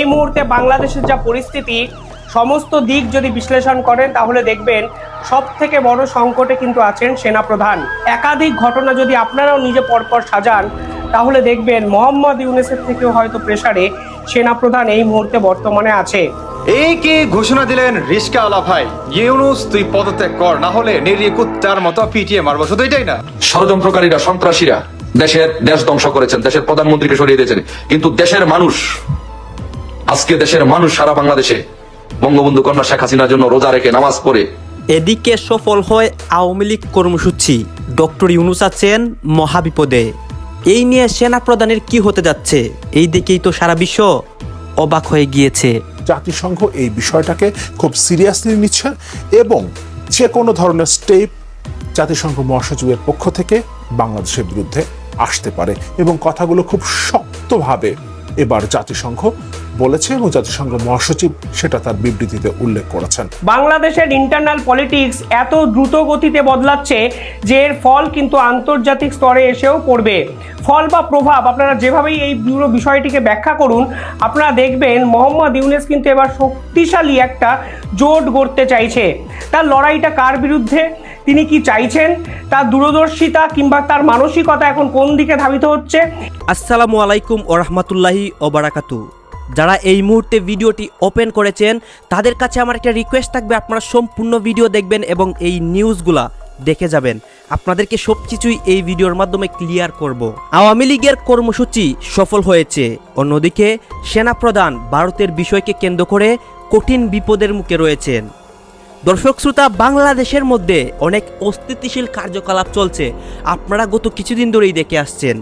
এই মুহূর্তে বাংলাদেশের যা পরিস্থিতি সমস্ত দিক যদি বিশ্লেষণ করেন তাহলে দেখবেন সব থেকে বড় সংকটে কিন্তু আছেন সেনাপ্রধান। একাধিক ঘটনা যদি আপনারাও নিজে পরপর সাজান তাহলে দেখবেন মোহাম্মদ ইউনেসের থেকেও হয়তো প্রেসারে সেনাপ্রধান এই মুহূর্তে বর্তমানে আছে। এই কি ঘোষণা দিলেন রিস্কা আলা ভাই? ইউনুস তুই পদত্যাগ কর না হলে নিরিয়ে কুত্তার মতো পিটিয়ে মারবো শুধু এটাই না। ষড়যন্ত্রকারীরা সন্ত্রাসীরা দেশের দেশ ধ্বংস করেছেন দেশের প্রধানমন্ত্রীকে সরিয়ে দিয়েছেন। কিন্তু দেশের মানুষ আজকে দেশের মানুষ সারা বাংলাদেশে বঙ্গবন্ধু কন্যা শেখ হাসিনার জন্য রোজা রেখে নামাজ পড়ে। এদিকে সফল হয় আওয়ামী লীগ কর্মসূচি। ডক্টর ইউনুস আছেন মহাবিপদে। এই নিয়ে সেনা প্রধানের কি হতে যাচ্ছে? এই দিকেই তো সারা বিশ্ব অবাক হয়ে গিয়েছে। জাতিসংঘ এই বিষয়টাকে খুব সিরিয়াসলি নিচ্ছে এবং যে কোনো ধরনের স্টেপ জাতিসংঘ মহাসচিবের পক্ষ থেকে বাংলাদেশের বিরুদ্ধে আসতে পারে এবং কথাগুলো খুব শক্তভাবে এবার জাতিসংঘ বলেছে এবং জাতিসংঘ মহাসচিব সেটা তার বিবৃতিতে উল্লেখ করেছেন। বাংলাদেশের ইন্টারনাল পলিটিক্স এত দ্রুত গতিতে বদলাচ্ছে যে এর ফল কিন্তু আন্তর্জাতিক স্তরে এসেও পড়বে। ফল বা প্রভাব, আপনারা যেভাবেই এই পুরো বিষয়টিকে ব্যাখ্যা করুন, আপনারা দেখবেন মোহাম্মদ ইউনেস কিন্তু এবার শক্তিশালী একটা জোট গড়তে চাইছে। তার লড়াইটা কার বিরুদ্ধে? তিনি কি চাইছেন? তার দূরদর্শিতা কিংবা তার মানসিকতা এখন কোন দিকে ধাবিত হচ্ছে? আসসালামু আলাইকুম ও রহমতুল্লাহি ওবারাকাতু যারা এই মুহূর্তে ভিডিওটি ওপেন করেছেন, তাদের কাছে আমার একটা রিকোয়েস্ট থাকবে, আপনারা সম্পূর্ণ ভিডিও দেখবেন এবং এই নিউজগুলা দেখে যাবেন। আপনাদেরকে সব কিছুই এই ভিডিওর মাধ্যমে ক্লিয়ার করব। আওয়ামী লীগের কর্মসূচি সফল হয়েছে। অন্যদিকে, সেনাপ্রধান ভারতের বিষয়কে কেন্দ্র করে কঠিন বিপদের মুখে রয়েছেন। দর্শক শ্রোতা, বাংলাদেশের মধ্যে অনেক অস্থিতিশীল কার্যকলাপ চলছে। আপনারা গত কিছুদিন ধরেই দেখে আসছেন।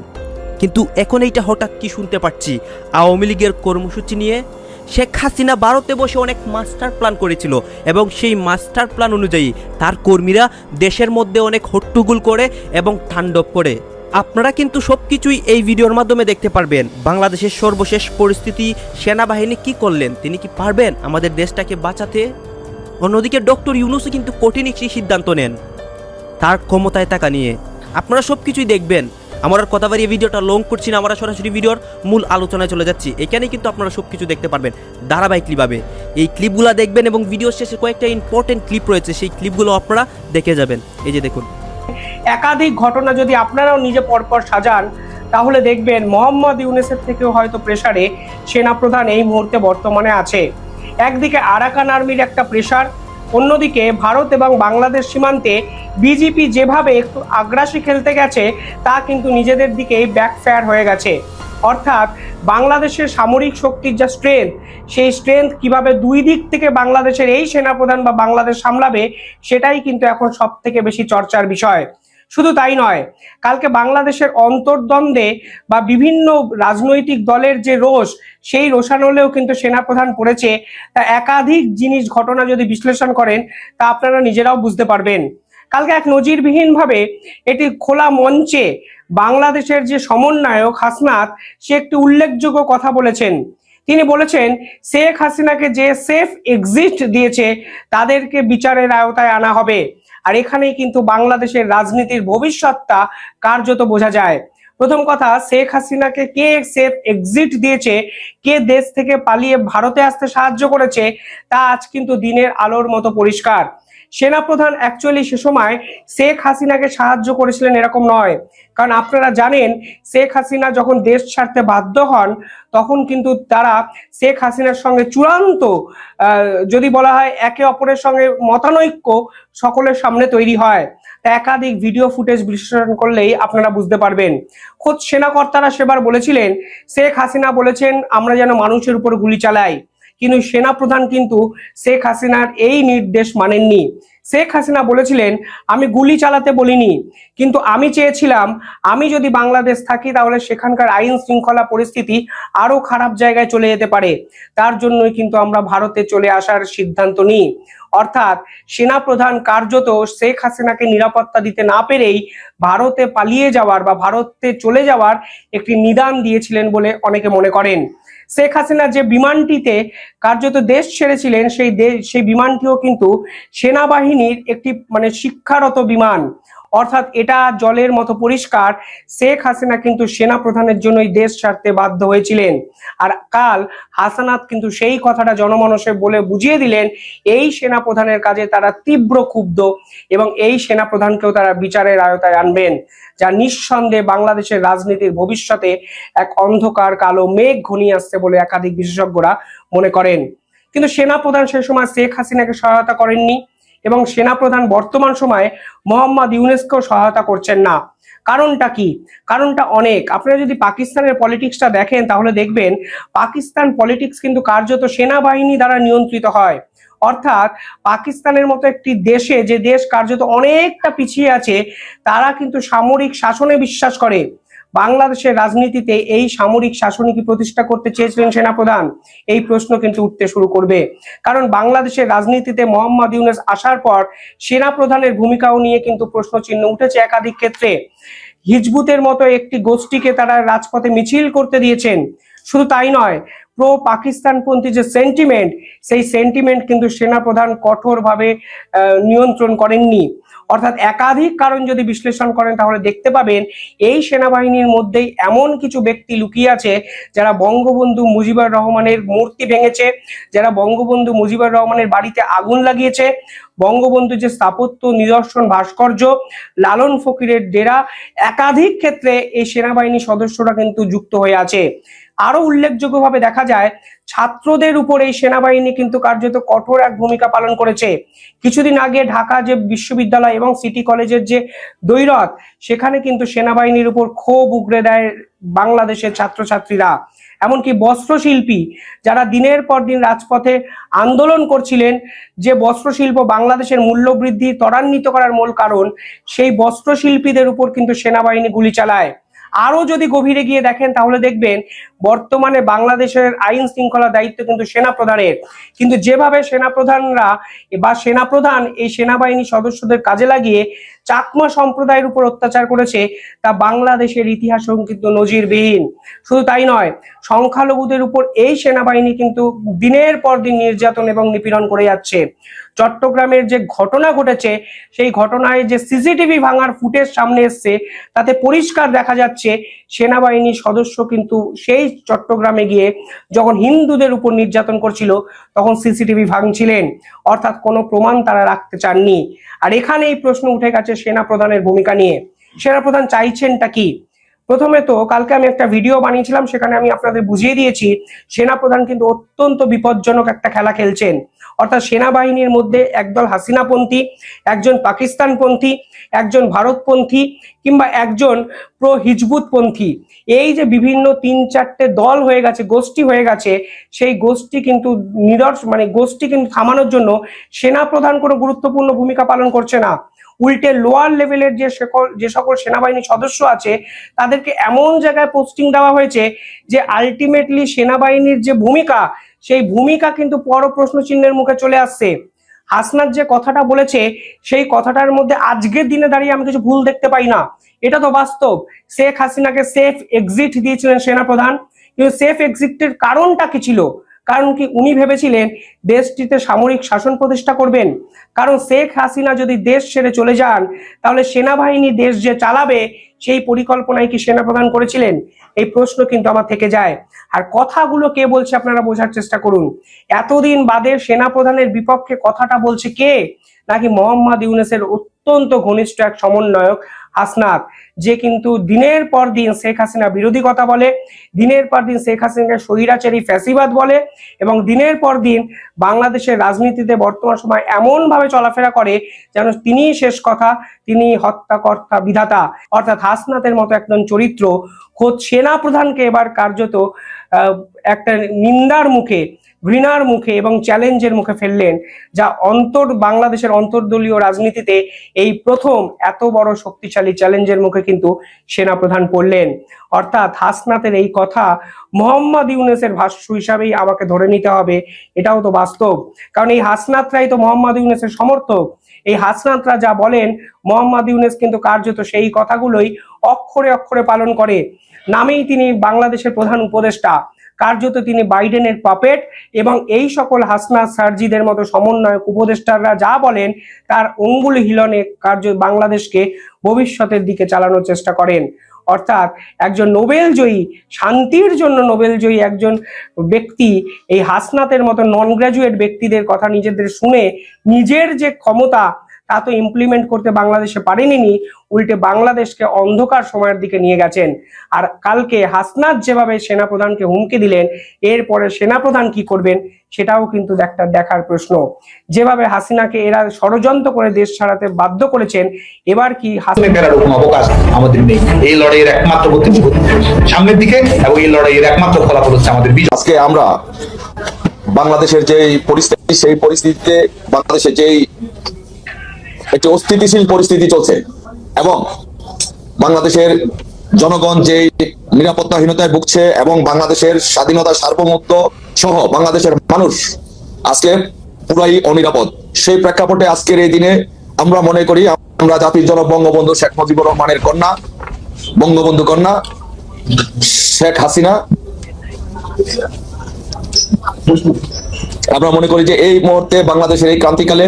কিন্তু এখন এইটা হঠাৎ কি শুনতে পাচ্ছি? আওয়ামী লীগের কর্মসূচি নিয়ে শেখ হাসিনা ভারতে বসে অনেক মাস্টার প্ল্যান করেছিল এবং সেই মাস্টার প্ল্যান অনুযায়ী তার কর্মীরা দেশের মধ্যে অনেক হট্টুগুল করে এবং তাণ্ডব করে। আপনারা কিন্তু সব কিছুই এই ভিডিওর মাধ্যমে দেখতে পারবেন। বাংলাদেশের সর্বশেষ পরিস্থিতি, সেনাবাহিনী কি করলেন, তিনি কি পারবেন আমাদের দেশটাকে বাঁচাতে? অন্যদিকে ডক্টর ইউনুসও কিন্তু কঠিন একটি সিদ্ধান্ত নেন। তার ক্ষমতায় থাকা নিয়ে। আপনারা সব কিছুই দেখবেন। আমার আর কথা বাড়িয়ে ভিডিওটা লং করছি না, আমরা সরাসরি ভিডিওর মূল আলোচনায় চলে যাচ্ছি। এখানে কিন্তু আপনারা সব কিছু দেখতে পারবেন ধারাবাহিকভাবে এই ক্লিপগুলো দেখবেন এবং ভিডিওর শেষে কয়েকটা ইম্পর্টেন্ট ক্লিপ রয়েছে, সেই ক্লিপগুলো আপনারা দেখে যাবেন। এই যে দেখুন। একাধিক ঘটনা যদি আপনারাও নিজে পরপর সাজান, তাহলে দেখবেন মোহাম্মদ ইউনেসের থেকেও হয়তো প্রেসারে সেনাপ্রধান এই মুহূর্তে বর্তমানে আছে। একদিকে আরাকান আর্মির একটা প্রেশার অন্যদিকে ভারত এবং বাংলাদেশ সীমান্তে বিজেপি যেভাবে একটু আগ্রাসী খেলতে গেছে, তা কিন্তু নিজেদের দিকেই ব্যাকফায়ার হয়ে গেছে। অর্থাৎ বাংলাদেশের সামরিক শক্তির যা স্ট্রেংথ সেই স্ট্রেংথ কীভাবে দুই দিক থেকে বাংলাদেশের এই সেনাপ্রধান বা বাংলাদেশ সামলাবে, সেটাই কিন্তু এখন সব থেকে বেশি চর্চার বিষয়। শুধু তাই নয়, কালকে বাংলাদেশের অন্তর্দ্বন্দ্বে বা বিভিন্ন রাজনৈতিক দলের যে রোষ, সেই রোষানলেও কিন্তু সেনাপ্রধান পড়েছে তা একাধিক জিনিস ঘটনা যদি বিশ্লেষণ করেন, তা আপনারা নিজেরাও বুঝতে পারবেন। কালকে এক নজিরবিহীনভাবে এটি খোলা মঞ্চে বাংলাদেশের যে সমন্বয়ক হাসনাত, সে একটি উল্লেখযোগ্য কথা বলেছেন। তিনি বলেছেন, শেখ হাসিনাকে যে সেফ এক্সিট দিয়েছে, তাদেরকে বিচারের আওতায় আনা হবে। আর এখানেই কিন্তু বাংলাদেশের রাজনীতির ভবিষ্যৎটা কার্যত বোঝা যায়। প্রথম কথা, শেখ হাসিনাকে কে সেফ এক্সিট দিয়েছে, কে দেশ থেকে পালিয়ে ভারতে আসতে সাহায্য করেছে, তা আজ কিন্তু দিনের আলোর মতো পরিষ্কার। সেনাপ্রধান অ্যাকচুয়ালি সে সময় শেখ হাসিনাকে সাহায্য করেছিলেন এরকম নয়। কারণ আপনারা জানেন, শেখ হাসিনা যখন দেশ ছাড়তে বাধ্য হন, তখন কিন্তু তারা শেখ হাসিনার সঙ্গে চূড়ান্ত যদি বলা হয় একে অপরের সঙ্গে মতানৈক্য সকলের সামনে তৈরি হয়। একাধিক ভিডিও ফুটেজ বিশ্লেষণ করলেই আপনারা বুঝতে পারবেন। খোদ সেনাকর্তারা সেবার বলেছিলেন, শেখ হাসিনা বলেছেন, আমরা যেন মানুষের উপর গুলি চালাই। কিন্তু সেনাপ্রধান কিন্তু শেখ হাসিনার এই নির্দেশ মানেননি। শেখ হাসিনা বলেছিলেন, আমি গুলি চালাতে বলিনি, কিন্তু আমি চেয়েছিলাম, আমি যদি বাংলাদেশ থাকি তাহলে সেখানকার আইন শৃঙ্খলা পরিস্থিতি আরও খারাপ জায়গায় চলে যেতে পারে। তার জন্যই কিন্তু আমরা ভারতে চলে আসার সিদ্ধান্ত নিই। অর্থাৎ সেনাপ্রধান কার্যত শেখ হাসিনাকে নিরাপত্তা দিতে না পেরেই ভারতে পালিয়ে যাওয়ার বা ভারতে চলে যাওয়ার একটি নিদান দিয়েছিলেন বলে অনেকে মনে করেন। শেখ হাসিনা যে বিমানটিতে কার্যত দেশ ছেড়েছিলেন, সেই দেশ সেই বিমানটিও কিন্তু সেনাবাহিনীর একটি মানে শিক্ষারত বিমান। অর্থাৎ এটা জলের মতো পরিষ্কার। শেখ হাসিনা কিন্তু সেনা প্রধানের জন্যই দেশ ছাড়তে বাধ্য হয়েছিলেন। আর কাল হাসানাত কিন্তু সেই কথাটা জনমানসে বলে বুঝিয়ে দিলেন, এই সেনা প্রধানের কাজে তারা তীব্র ক্ষুব্ধ এবং এই সেনা প্রধানকেও তারা বিচারের আয়তায় আনবেন, যা নিঃসন্দেহে বাংলাদেশের রাজনীতির ভবিষ্যতে এক অন্ধকার কালো মেঘ ঘনিয়ে আসছে বলে একাধিক বিশেষজ্ঞরা মনে করেন। কিন্তু সেনা প্রধান সে সময় শেখ হাসিনাকে সহায়তা করেননি। এবং সেনা প্রধান বর্তমান সময়ে মোহাম্মদ ইউনেস্কো সহায়তা করছেন না। কারণটা কি? কারণটা অনেক। আপনারা যদি পাকিস্তানের পলিটিক্সটা দেখেন, তাহলে দেখবেন পাকিস্তান পলিটিক্স কিন্তু কার্যত সেনাবাহিনী দ্বারা নিয়ন্ত্রিত হয়। অর্থাৎ পাকিস্তানের মতো একটি দেশে যে দেশ কার্যত অনেকটা পিছিয়ে আছে, তারা কিন্তু সামরিক শাসনে বিশ্বাস করে। বাংলাদেশের রাজনীতিতে এই সামরিক শাসনই কি প্রতিষ্ঠা করতে চেয়েছিলেন সেনাপ্রধান? এই প্রশ্ন কিন্তু উঠতে শুরু করবে। কারণ বাংলাদেশের রাজনীতিতে মোহাম্মদ ইউনেস আসার পর সেনাপ্রধানের ভূমিকাও নিয়ে কিন্তু প্রশ্ন চিহ্ন উঠেছে একাধিক ক্ষেত্রে। হিজবুতের মতো একটি গোষ্ঠীকে তারা রাজপথে মিছিল করতে দিয়েছেন। শুধু তাই নয় প্রো পাকিস্তানপন্থী যে সেন্টিমেন্ট, সেই সেন্টিমেন্ট কিন্তু সেনাপ্রধান কঠোরভাবে নিয়ন্ত্রণ করেননি। অর্থাৎ একাধিক কারণ যদি বিশ্লেষণ করেন, তাহলে দেখতে পাবেন এই সেনাবাহিনীর মধ্যেই এমন কিছু ব্যক্তি লুকিয়ে আছে যারা বঙ্গবন্ধু মুজিবুর রহমানের মূর্তি ভেঙেছে, যারা বঙ্গবন্ধু মুজিবুর রহমানের বাড়িতে আগুন লাগিয়েছে। বঙ্গবন্ধু যে স্থাপত্য নিদর্শন ভাস্কর্য, লালন ফকিরের ডেরা, একাধিক ক্ষেত্রে এই সেনাবাহিনী সদস্যরা কিন্তু যুক্ত হয়ে আছে। আরও উল্লেখযোগ্যভাবে দেখা যায়, ছাত্রদের উপর এই সেনাবাহিনী কিন্তু কার্যত কঠোর এক ভূমিকা পালন করেছে। কিছুদিন আগে ঢাকা যে বিশ্ববিদ্যালয় এবং সিটি কলেজের যে দৈরত সেখানে কিন্তু সেনাবাহিনীর উপর ক্ষোভ উগরে দেয় বাংলাদেশের ছাত্রছাত্রীরা। এমনকি বস্ত্রশিল্পী যারা দিনের পর দিন রাজপথে আন্দোলন করছিলেন, যে বস্ত্রশিল্প বাংলাদেশের মূল্য বৃদ্ধি ত্বরান্বিত করার মূল কারণ, সেই বস্ত্রশিল্পীদের উপর কিন্তু সেনাবাহিনী গুলি চালায়। আরও যদি গভীরে গিয়ে দেখেন, তাহলে দেখবেন বর্তমানে বাংলাদেশের আইন শৃঙ্খলা দায়িত্ব কিন্তু সেনা প্রধানের কিন্তু যেভাবে সেনাপ্রধানরা বা সেনাপ্রধান এই সেনাবাহিনী সদস্যদের কাজে লাগিয়ে চাকমা সম্প্রদায়ের উপর অত্যাচার করেছে, তা বাংলাদেশের ইতিহাস কিন্তু নজিরবিহীন। শুধু তাই নয়, সংখ্যালঘুদের উপর এই সেনাবাহিনী কিন্তু দিনের পর দিন নির্যাতন এবং নিপীড়ন করে যাচ্ছে। চট্টগ্রামের যে ঘটনা ঘটেছে, সেই ঘটনায় যে সিসিটিভি ভাঙার ফুটেজ সামনে এসছে, তাতে পরিষ্কার দেখা যাচ্ছে সেনাবাহিনী সদস্য কিন্তু সেই চট্টগ্রামে গিয়ে যখন হিন্দুদের উপর নির্যাতন করছিল, তখন সিসিটিভি ভাঙছিলেন। অর্থাৎ কোনো প্রমাণ তারা রাখতে চাননি। আর এখানে এই প্রশ্ন উঠে গেছে সেনা প্রধানের ভূমিকা নিয়ে। সেনা প্রধান চাইছেনটা কি? প্রথমে তো কালকে আমি একটা ভিডিও বানিয়েছিলাম, সেখানে আমি আপনাদের বুঝিয়ে দিয়েছি সেনাপ্রধান কিন্তু অত্যন্ত বিপজ্জনক একটা খেলা খেলছেন। অর্থাৎ সেনাবাহিনীর মধ্যে একদল হাসিনাপন্থী, একজন পাকিস্তানপন্থী, একজন ভারতপন্থী কিংবা একজন প্রো হিজবুতপন্থী এই যে বিভিন্ন তিন চারটে দল হয়ে গেছে, গোষ্ঠী হয়ে গেছে, সেই গোষ্ঠী কিন্তু নিদর্শ মানে গোষ্ঠী কিন্তু থামানোর জন্য সেনা প্রধান কোনো গুরুত্বপূর্ণ ভূমিকা পালন করছে না। উল্টে লোয়ার লেভেলের যে সকল যে সকল সেনাবাহিনীর সদস্য আছে, তাদেরকে এমন জায়গায় পোস্টিং দেওয়া হয়েছে যে আলটিমেটলি সেনাবাহিনীর যে ভূমিকা, সেই ভূমিকা কিন্তু বড় প্রশ্ন চিহ্নের মুখে চলে আসছে। হাসনাত যে কথাটা বলেছে, সেই কথাটার মধ্যে আজকের দিনে দাঁড়িয়ে আমি কিছু ভুল দেখতে পাই না। এটা তো বাস্তব। শেখ হাসিনাকে সেফ এক্সিট দিয়েছিলেন সেনাপ্রধান। কিন্তু সেফ এক্সিটের কারণটা কি ছিল? কারণ কি উনি ভেবেছিলেন দেশটিতে সামরিক শাসন প্রতিষ্ঠা করবেন। কারণ শেখ হাসিনা যদি দেশ ছেড়ে চলে যান, তাহলে সেনাবাহিনী দেশ যে চালাবে, সেই পরিকল্পনায় কি সেনা সেনাপ্রধান করেছিলেন? এই প্রশ্ন কিন্তু আমার থেকে যায়। আর কথাগুলো কে বলছে আপনারা বোঝার চেষ্টা করুন। এতদিন বাদে সেনাপ্রধানের বিপক্ষে কথাটা বলছে কে? নাকি মোহাম্মদ ইউনেসের অত্যন্ত ঘনিষ্ঠ এক সমন্বয়ক হাসনাত যে কিন্তু দিনের পর দিন শেখ হাসিনা বিরোধী কথা বলে, দিনের পর দিন শেখ হাসিনাকে স্বৈরাচারী ফ্যাসিবাদ বলে এবং দিনের পর দিন বাংলাদেশের রাজনীতিতে বর্তমান সময় এমনভাবে চলাফেরা করে যেন তিনিই শেষ কথা তিনি হত্যাকর্তা বিধাতা। অর্থাৎ হাসনাতের মতো একজন চরিত্র খোদ সেনা প্রধানকে এবার কার্যত একটা নিন্দার মুখে ঘৃণার মুখে এবং চ্যালেঞ্জের মুখে ফেললেন, যা অন্তর, বাংলাদেশের অন্তর্দলীয় রাজনীতিতে এই প্রথম এত বড় শক্তিশালী চ্যালেঞ্জের মুখে কিন্তু সেনাপ্রধান পড়লেন। অর্থাৎ হাসনাতের এই কথা মোহাম্মদ ইউনেসের ভাষ্য হিসাবেই আমাকে ধরে নিতে হবে, এটাও তো বাস্তব। কারণ এই হাসনাতরাই তো মোহাম্মদ ইউনেসের সমর্থক। এই হাসনাতরা যা বলেন, মোহাম্মদ ইউনেস কিন্তু কার্যত সেই কথাগুলোই অক্ষরে অক্ষরে পালন করে। নামেই তিনি বাংলাদেশের প্রধান উপদেষ্টা। কার্যত তিনি বাইডেনের পাপেট এবং এই সকল হাসনা সার্জিদের মতো সমন্বয়ক উপদেষ্টাররা যা বলেন, তার অঙ্গুল হিলনে কার্য বাংলাদেশকে ভবিষ্যতের দিকে চালানোর চেষ্টা করেন। অর্থাৎ একজন নোবেল জয়ী শান্তির জন্য নোবেল জয়ী একজন ব্যক্তি, এই হাসনাতের মতো নন গ্র্যাজুয়েট ব্যক্তিদের কথা নিজেদের শুনে নিজের যে ক্ষমতা তা তো ইমপ্লিমেন্ট করতে বাংলাদেশে পারেনি উল্টে বাংলাদেশকে অন্ধকার সময়ের দিকে নিয়ে গেছেন। আর কালকে হাসনাত যেভাবে সেনাপ্রধানকে হুমকি দিলেন এরপরে সেনাপ্রধান কি করবেন সেটাও কিন্তু একটা দেখার প্রশ্ন। যেভাবে হাসিনাকে এরা ষড়যন্ত্র করে দেশ ছাড়াতে বাধ্য করেছেন এবার কি হাসিনা সামনে ফেরার কোনো অবকাশ আমাদের নেই। এই লড়াইয়ের একমাত্র সামনের দিকে এবং এই লড়াইয়ের একমাত্র ফলাফল হচ্ছে আমাদের বিজয়। আজকে আমরা বাংলাদেশের যে পরিস্থিতি সেই পরিস্থিতিতে বাংলাদেশের যেই একটি অস্থিতিশীল পরিস্থিতি চলছে। এবং বাংলাদেশের জনগণ যে নিরাপত্তাহীনতায় ভুগছে এবং বাংলাদেশের স্বাধীনতা সার্বভৌমত্ব সহ বাংলাদেশের মানুষ আজকে পুরাই অনিরাপদ। সেই প্রেক্ষাপটে আজকের এই দিনে আমরা মনে করি, আমরা জাতির জনক বঙ্গবন্ধু শেখ মুজিবুর রহমানের কন্যা, বঙ্গবন্ধু কন্যা শেখ হাসিনা। আমরা মনে করি যে এই মুহূর্তে বাংলাদেশের এই ক্রান্তিকালে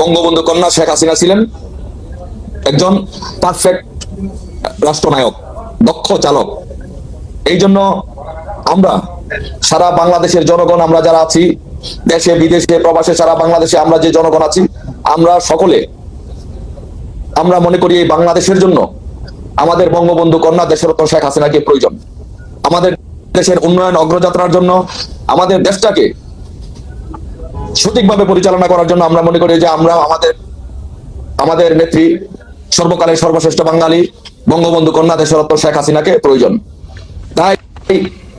বঙ্গবন্ধু কন্যা শেখ হাসিনা ছিলেন একজন পারফেক্ট রাষ্ট্রনায়ক, দক্ষ চালক। এই জন্য আমরা সারা বাংলাদেশের জনগণ, আমরা যারা আছি, দেশে, বিদেশে, প্রবাসে, সারা বাংলাদেশে আমরা যে জনগণ আছি, আমরা সকলে, আমরা মনে করি এই বাংলাদেশের জন্য আমাদের বঙ্গবন্ধু কন্যা দেশরত্ন শেখ হাসিনাকে প্রয়োজন। আমাদের দেশের উন্নয়ন, অগ্রযাত্রার জন্য আমাদের দেশটাকে সঠিকভাবে পরিচালনা করার জন্য আমরা মনে করি যে আমরা আমাদের আমাদের নেত্রী সর্বকালের সর্বশ্রেষ্ঠ বাঙালি বঙ্গবন্ধু কন্যা দেশরত্ন শেখ হাসিনাকে প্রয়োজন। তাই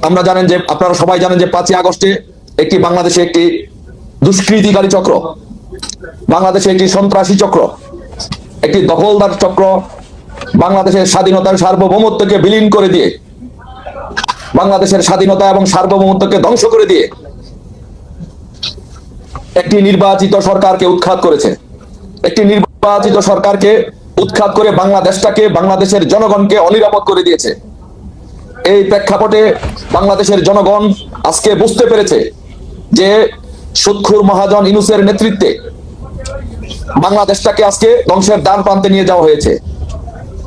আমরা জানেন যে, আপনারা সবাই জানেন যে পাঁচই আগস্টে একটি বাংলাদেশে একটি দুষ্কৃতিকারী চক্র, বাংলাদেশে একটি সন্ত্রাসী চক্র, একটি দখলদার চক্র, বাংলাদেশের স্বাধীনতার সার্বভৌমত্বকে বিলীন করে দিয়ে, বাংলাদেশের স্বাধীনতা এবং সার্বভৌমত্বকে ধ্বংস করে দিয়ে একটি নির্বাচিত সরকারকে উৎখাত করেছে। একটি নির্বাচিত সরকারকে উৎখাত করে বাংলাদেশটাকে বাংলাদেশের জনগণকে অনিরাপদ করে দিয়েছে। এই প্রেক্ষাপটে বাংলাদেশের জনগণ আজকে বুঝতে পেরেছে যে সুৎখুর মহাজন ইনুসের নেতৃত্বে বাংলাদেশটাকে আজকে ধ্বংসের দান প্রান্তে নিয়ে যাওয়া হয়েছে।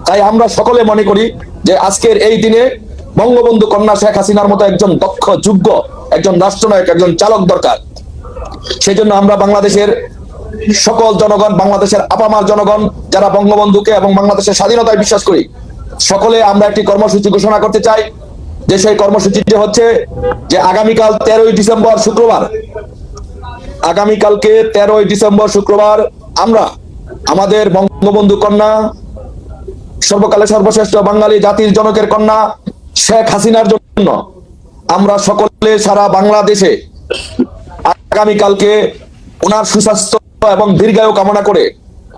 তাই আমরা সকলে মনে করি যে আজকের এই দিনে বঙ্গবন্ধু কন্যা শেখ হাসিনার মতো একজন দক্ষ, যোগ্য, একজন রাষ্ট্রনায়ক, একজন চালক দরকার। সেই জন্য আমরা বাংলাদেশের সকল জনগণ, বাংলাদেশের আপামার জনগণ, যারা বঙ্গবন্ধুকে এবং বাংলাদেশের স্বাধীনতায় বিশ্বাস করি, সকলে আমরা একটি কর্মসূচি ঘোষণা করতে চাই, যে সেই কর্মসূচিটি হচ্ছে যে আগামীকাল তেরোই ডিসেম্বর শুক্রবার, আগামীকালকে তেরোই ডিসেম্বর শুক্রবার আমরা আমাদের বঙ্গবন্ধু কন্যা সর্বকালে সর্বশ্রেষ্ঠ বাঙালি জাতির জনকের কন্যা শেখ হাসিনার জন্য আমরা সকলে সারা বাংলাদেশে আগামীকালকে ওনার সুস্বাস্থ্য এবং দীর্ঘায়ু কামনা করে,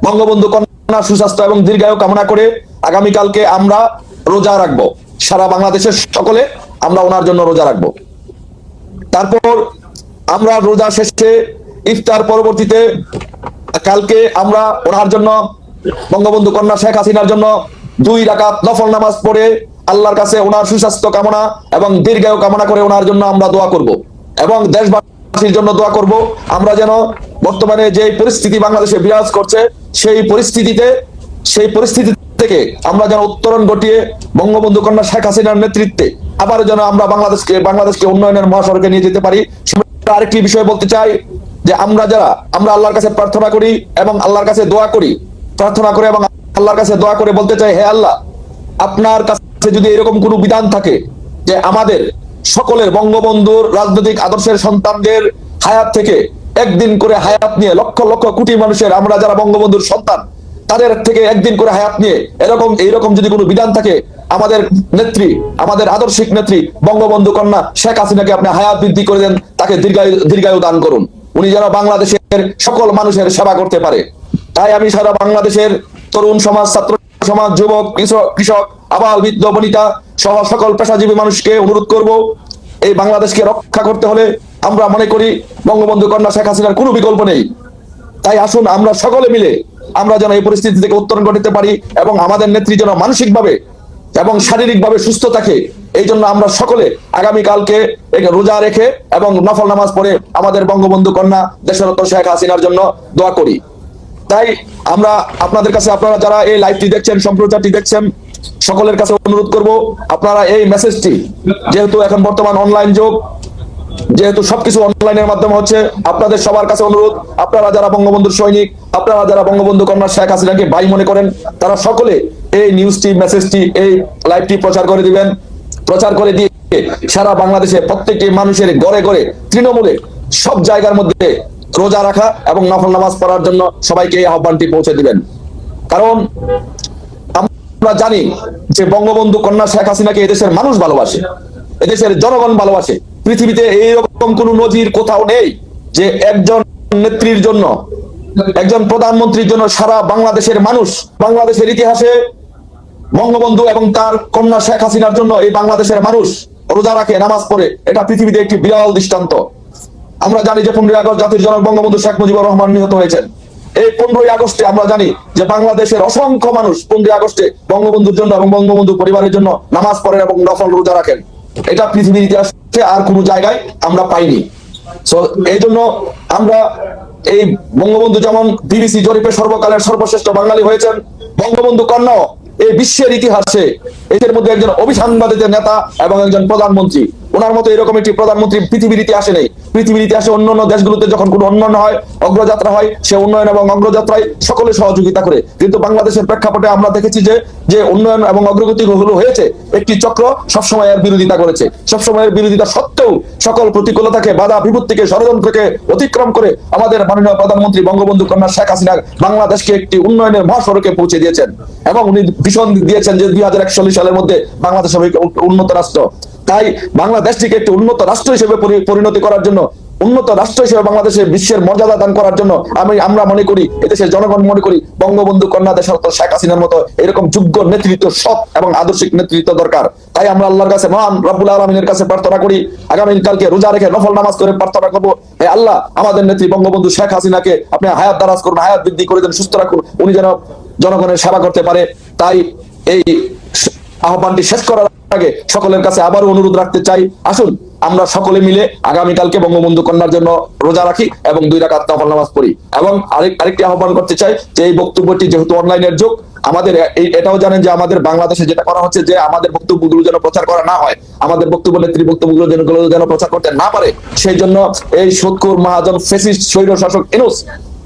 বঙ্গবন্ধু কন্যা সুস্বাস্থ্য এবং দীর্ঘায়ু কামনা করে আগামীকালকে আমরা রোজা রাখব। সারা বাংলাদেশের সকলে আমরা ওনার জন্য রোজা রাখব। তারপর আমরা রোজা শেষে ইফতার পরবর্তীতে কালকে আমরা ওনার জন্য, বঙ্গবন্ধু কন্যা শেখ হাসিনার জন্য দুই রাকাত নফল নামাজ পড়ে আল্লাহর কাছে ওনার সুস্বাস্থ্য কামনা এবং দীর্ঘায়ু কামনা করে ওনার জন্য আমরা দোয়া করব। এবং দেশবাসীর জন্য দোয়া করব। আমরা যেন বর্তমানে যে পরিস্থিতি বাংলাদেশে বিরাজ করছে, সেই পরিস্থিতিতে, সেই পরিস্থিতি থেকে আমরা যেন উত্তরণ ঘটিয়ে বঙ্গবন্ধু কন্যা শেখ হাসিনার নেতৃত্বে আবার যেন আমরা বাংলাদেশকে বাংলাদেশকে উন্নয়নের মহাসড়কে নিয়ে যেতে পারি। আরেকটি বিষয় বলতে চাই, যে আমরা যারা, আমরা আল্লাহর কাছে প্রার্থনা করি এবং আল্লাহর কাছে দোয়া করি। প্রার্থনা করে এবং আল্লাহর কাছে দোয়া করে বলতে চাই, হে আল্লাহ, আপনার কাছে যদি এরকম কোনো বিধান থাকে যে আমাদের সকলের বঙ্গবন্ধুর রাজনৈতিক আদর্শের সন্তানদের হায়াত থেকে একদিন করে হায়াত নিয়ে লক্ষ লক্ষ কোটি মানুষের, আমরা যারা বঙ্গবন্ধুর সন্তান, তাদের থেকে একদিন করে হায়াত নিয়ে এরকম, এইরকম যদি কোনো বিধান থাকে, আমাদের নেত্রী, আমাদের আদর্শিক নেত্রী, বঙ্গবন্ধু কন্যা শেখ হাসিনাকে আপনি হায়াত বৃদ্ধি করে দেন, তাকে দীর্ঘায়ু দীর্ঘায়ু দান করুন। উনি যেন বাংলাদেশের সকল মানুষের সেবা করতে পারে। তাই আমি সারা বাংলাদেশের তরুণ সমাজ, ছাত্র সমাজ, যুবক, কৃষক আবাল বৃদ্ধ বনিতা সহ সকল পেশাজীবী মানুষকে অনুরোধ করব, এই বাংলাদেশকে রক্ষা করতে হলে আমরা মনে করি বঙ্গবন্ধু কন্যা শেখ হাসিনার কোনো বিকল্প নেই। তাই আসুন আমরা সকলে মিলে আমরা যেন এই পরিস্থিতি থেকে উত্তরণ ঘটাতে পারি এবং আমাদের নেত্রী যেন মানসিকভাবে এবং শারীরিকভাবে সুস্থ থাকে, এই জন্য আমরা সকলে আগামীকালকে রোজা রেখে এবং নফল নামাজ পড়ে আমাদের বঙ্গবন্ধু কন্যা দেশরত্ন শেখ হাসিনার জন্য দোয়া করি। তাই আমরা আপনাদের কাছে, আপনারা যারা এই লাইভটি দেখছেন, সম্প্রচারটি দেখছেন সকলের কাছে অনুরোধ করব, আপনারা এই মেসেজটি যেহেতু এখন বর্তমান অনলাইন যুগ, যেহেতু সবকিছু অনলাইনের মাধ্যমে হচ্ছে, আপনাদের সবার কাছে অনুরোধ, আপনারা যারা বঙ্গবন্ধুর সৈনিক, আপনারা যারা বঙ্গবন্ধু কন্যা শেখ হাসিনাকে ভাই মনে করেন, তারা সকলে এই নিউজটি মেসেজটি এই লাইভটি প্রচার করে দিবেন। প্রচার করে দিয়ে সারা বাংলাদেশে প্রত্যেকটি মানুষের ঘরে ঘরে তৃণমূলে সব জায়গার মধ্যে রোজা রাখা এবং নফল নামাজ পড়ার জন্য সবাইকে এই আহ্বানটি পৌঁছে দিবেন। কারণ আমরা জানি যে বঙ্গবন্ধু কন্যা শেখ হাসিনাকে এদেশের মানুষ ভালোবাসে, এদেশের জনগণ ভালোবাসে। পৃথিবীতে এইরকম কোন নজির কোথাও নেই যে একজন নেত্রীর জন্য, একজন প্রধানমন্ত্রীর জন্য সারা বাংলাদেশের মানুষ, বাংলাদেশের ইতিহাসে বঙ্গবন্ধু এবং তার কন্যা শেখ হাসিনার জন্য এই বাংলাদেশের মানুষ রোজা রাখে, নামাজ পড়ে। এটা পৃথিবীতে একটি বিরল দৃষ্টান্ত। আমরা জানি যে পনেরোই আগস্ট জাতির জনক বঙ্গবন্ধু শেখ মুজিবুর রহমান নিহত হয়েছেন। এই পনেরোই আগস্টে আমরা জানি যে বাংলাদেশের অসংখ্য মানুষ পনেরোই আগস্টে বঙ্গবন্ধুর জন্য এবং বঙ্গবন্ধু পরিবারের জন্য নামাজ পড়েন এবং নফল রোজা রাখেন। এটা পৃথিবীর ইতিহাসে আর কোনো জায়গায় আমরা পাইনি। এই জন্য আমরা এই বঙ্গবন্ধু যেমন বিবিসি জরিপে সর্বকালের সর্বশ্রেষ্ঠ বাঙালি হয়েছেন, বঙ্গবন্ধু কন্যাও এই বিশ্বের ইতিহাসে এদের মধ্যে একজন অভিসাংবাদিকের নেতা এবং একজন প্রধানমন্ত্রী। ওনার মতো এরকম একটি প্রধানমন্ত্রী পৃথিবীর ইতিহাসে নেই। পৃথিবীর ইতিহাসে অন্যান্য দেশগুলোতে যখন কোনো উন্নয়ন হয়, অগ্রযাত্রা হয়, সে উন্নয়ন এবং অগ্রযাত্রায় সকলে সহযোগিতা করে। কিন্তু বাংলাদেশের প্রেক্ষাপটে আমরা দেখেছি যে যে উন্নয়ন এবং অগ্রগতি গুলো হয়েছে একটি চক্র সবসময় এর বিরোধিতা করেছে। সবসময় এর বিরোধিতা সত্ত্বেও সকল প্রতিকূলতাকে বাধা, বিপত্তিকে ষড়যন্ত্রকে অতিক্রম করে আমাদের মাননীয় প্রধানমন্ত্রী বঙ্গবন্ধু কন্যা শেখ হাসিনা বাংলাদেশকে একটি উন্নয়নের মহাসড়কে পৌঁছে দিয়েছেন। এবং উনি ভীষণ দিয়েছেন যে, দুই হাজার একচল্লিশ সালের মধ্যে বাংলাদেশ হবে উন্নত রাষ্ট্র। তাই বাংলাদেশটিকে একটি উন্নত রাষ্ট্র হিসেবে পরিণতি করার জন্য, উন্নত রাষ্ট্র হিসেবে বাংলাদেশে বিশ্বের মর্যাদা দান করার জন্য আমি আমরা মনে করি, এদেশের জনগণ মনে করি, বঙ্গবন্ধু কন্যা দেশের শেখ হাসিনার মতো এরকম যোগ্য নেতৃত্ব সৎ এবং আদর্শিক নেতৃত্ব দরকার। তাই আমরা আল্লাহর কাছে মহান রব্বুল আলমিনের কাছে প্রার্থনা করি আগামীকালকে রোজা রেখে নফল নামাজ করে প্রার্থনা করব। হে আল্লাহ, আমাদের নেত্রী বঙ্গবন্ধু শেখ হাসিনাকে আপনি হায়াত দারাজ করুন, হায়াত বৃদ্ধি করে দেন, সুস্থ রাখুন, উনি যেন জনগণের সেবা করতে পারে। তাই এই আহ্বানটি শেষ করার আগে সকলের কাছে আবারও অনুরোধ রাখতে চাই। আসুন, আমরা সকলে মিলে আগামীকালকে বঙ্গবন্ধু কন্যার জন্য রোজা রাখি এবং দুই রাকাত নফল নামাজ পড়ি। এবং আরেক আরেকটি আহ্বান করতে চাই যে এই বক্তব্যটি যেহেতু অনলাইনের যুগ, আমাদের এটাও জানেন যে আমাদের বাংলাদেশে যেটা করা হচ্ছে যে আমাদের বক্তব্যগুলো যেন প্রচার করা না হয়, আমাদের বক্তব্য নেত্রী বক্তব্যগুলো যেন যেন প্রচার করতে না পারে, সেই জন্য এই সৎকুর মহাজন ফেসিস্ট স্বৈর শাসক এনুস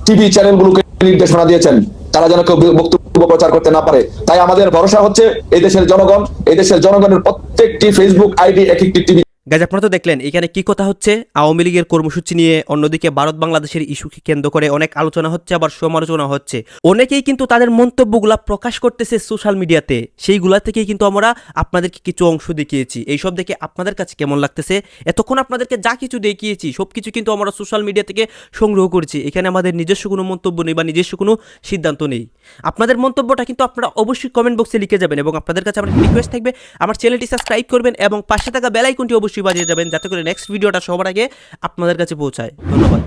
টিভি চ্যানেলগুলোকে নির্দেশনা দিয়েছেন। তারা যেন কেউ বক্তব্য প্রচার করতে না পারে। তাই আমাদের ভরসা হচ্ছে এই দেশের জনগণ এই দেশের জনগণের প্রত্যেকটি ফেসবুক আইডি এক একটি টিভি গাজ আপনারা তো দেখলেন, এখানে কি কথা হচ্ছে? আওয়ামী লীগের কর্মসূচি নিয়ে অন্যদিকে ভারত বাংলাদেশের ইস্যুকে কেন্দ্র করে অনেক আলোচনা হচ্ছে, আবার সমালোচনা হচ্ছে। অনেকেই কিন্তু তাদের মন্তব্যগুলা প্রকাশ করতেছে সোশ্যাল মিডিয়াতে। সেইগুলা থেকেই কিন্তু আমরা আপনাদেরকে কিছু অংশ দেখিয়েছি। এইসব দেখে আপনাদের কাছে কেমন লাগতেছে? এতক্ষণ আপনাদেরকে যা কিছু দেখিয়েছি সব কিছু কিন্তু আমরা সোশ্যাল মিডিয়া থেকে সংগ্রহ করেছি। এখানে আমাদের নিজস্ব কোনো মন্তব্য নেই বা নিজস্ব কোনো সিদ্ধান্ত নেই। আপনাদের মন্তব্যটা কিন্তু আপনারা অবশ্যই কমেন্ট বক্সে লিখে যাবেন এবং আপনাদের কাছে আমার রিকোয়েস্ট থাকবে, আমার চ্যানেলটি সাবস্ক্রাইব করবেন এবং পাশে থাকা বেল আইকনটি অবশ্যই বাজিয়ে যাবেন যাতে করে নেক্সট ভিডিওটা সবার আগে আপনাদের কাছে পৌঁছায়। ধন্যবাদ।